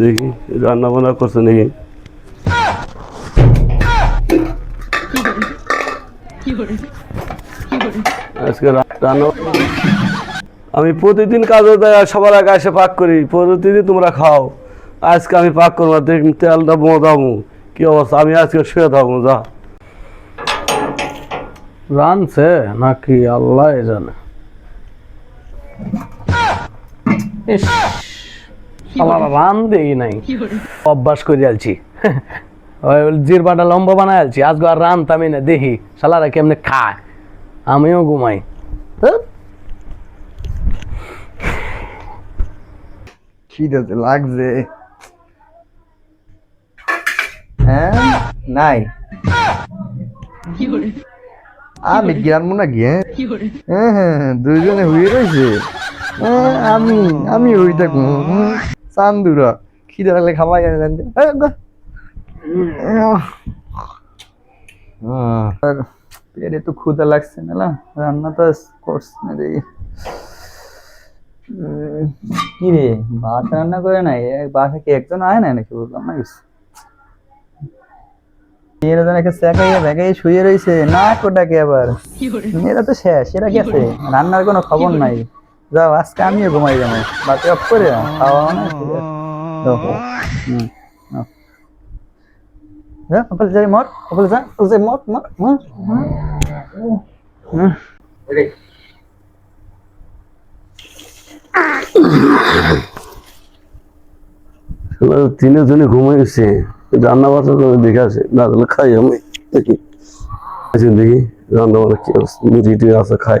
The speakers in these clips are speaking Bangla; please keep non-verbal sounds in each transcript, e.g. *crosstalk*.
দেখি রান্না বান্না করছে নাকি? আজকে আমি প্রতিদিন কাজে সবার আগে এসে পাক করি প্রতিদিন তোমরা খাও। আজকে আমি পাক করব দেখি তেলটা মোদামু কি অবস্থা? আমি আজকে শুয়ে থাকব যা। রানছে নাকি আল্লাহ জানে। ইস, দেই নাই। অভ্যাস করে আলছি। *laughs* ওই জিরবাটা লম্বা বানায় আলছি আজকে আর রানতামই না দেখি শালারা কেমনে খায়? আমিও ঘুমাই। হ্যাঁ খিদেতে লাগছে। হ্যাঁ? নাই। আমি জ্ঞান মনে গিয়ে হ্যাঁ? হ্যাঁ দুইজনে হয়ে রয়েছে। হ্যাঁ, আমি আমি হই থাকব চান্দুরা খিদে লাগলে খাওয়াই জানে জানতে পেটে তো ক্ষুদা লাগছে না রান্না তো করছে না দেখি কি রে ভাত রান্না করে নাই? বাসা কি একজন আয় না নাকি? বললাম না কিছু শুয়ে রয়েছে না কোটাকে আবার মেয়েরা তো শেষ এরা গেছে রান্নার কোনো খবর নাই। যাও আজকে আমিও ঘুমাই যাব। বাতি অফ করে খাওয়া না দাও। হুম, কপাল যাই মর ঘুমাইছে রান্না বান্না করে দেখে আসে না তাহলে খাই আমি। দেখি। আচ্ছা দেখি রান্না বান্না কি মুড়ি টুড়ি আছে খাই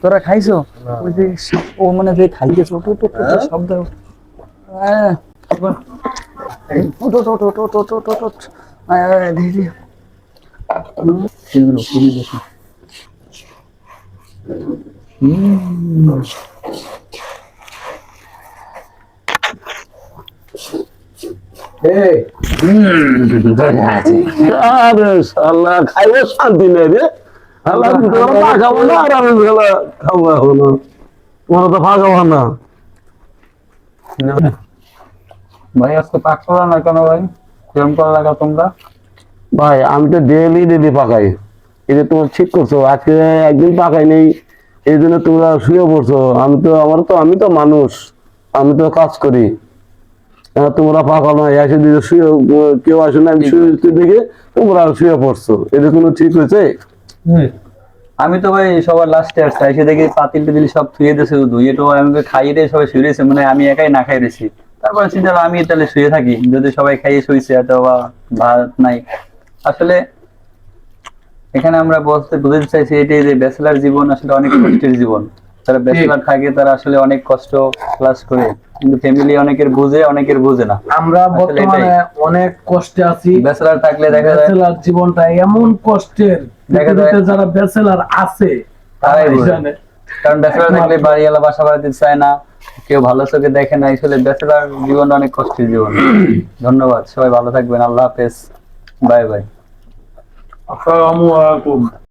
তোরা খাইছো? ওই যে ও মানে যে খাইতে ছোট ছোট শব্দ খাইব শান্তি নেই রে। আল্লাহ তোমার খাব না আর আমি শালা খাব এখন তোমার তো না। ভাই আজকে পাক করা না কেন ভাই? কিরম করা লাগা তোমরা? ভাই আমি তো ডেলি ডেলি পাকাই এটা তোমার ঠিক করছ আজকে একদিন পাকাই নেই এই জন্য তোমরা শুয়ে পড়ছো। আমি তো আমার তো আমি তো মানুষ। আমি তো কাজ করি। তোমরা পাকাও না এসে দিকে শুয়ে কেউ আসে না আমি শুয়ে দেখে তোমরা শুয়ে পড়ছো। এটা কোনো ঠিক হয়েছে? আমি তো ভাই সবার লাস্টে আসছি। এসে দেখি পাতিল টাতিল সব ধুয়ে দিয়েছে ধুয়ে তো আমাকে খাইয়ে দিয়ে সবাই শুয়েছে মানে আমি একাই না খাই রয়েছি তারপরে চিন্তা আমি তাহলে শুয়ে থাকি, যদি সবাই খাইয়ে শুয়েছে এত বা ভাত নাই। আসলে এখানে আমরা বলতে, বুঝতে চাইছি এটাই যে ব্যাচেলার জীবন আসলে অনেক কষ্টের জীবন। যারা ব্যাচেলার থাকে তারা আসলে অনেক কষ্ট ক্লাস করে। কিন্তু ফ্যামিলি অনেকের বুঝে অনেকের বুঝে না। আমরা বর্তমানে অনেক কষ্টে আছি। ব্যাচেলার থাকলে দেখা যায় ব্যাচেলার জীবনটা এমন কষ্টের দেখা যায়- যারা ব্যাচেলার আছে তারাই তারাই জানে। কারণ ব্যাচেলার থাকলে বাড়িওয়ালা বাসা বাড়াতে চায় না কেউ ভালো চোখে দেখে না। আসলে ব্যাচেলার জীবন অনেক কষ্টের জীবন। *clears throat* ধন্যবাদ। সবাই ভালো থাকবেন। আল্লাহ হাফেজ। Bye bye. আসসালামু আলাইকুম।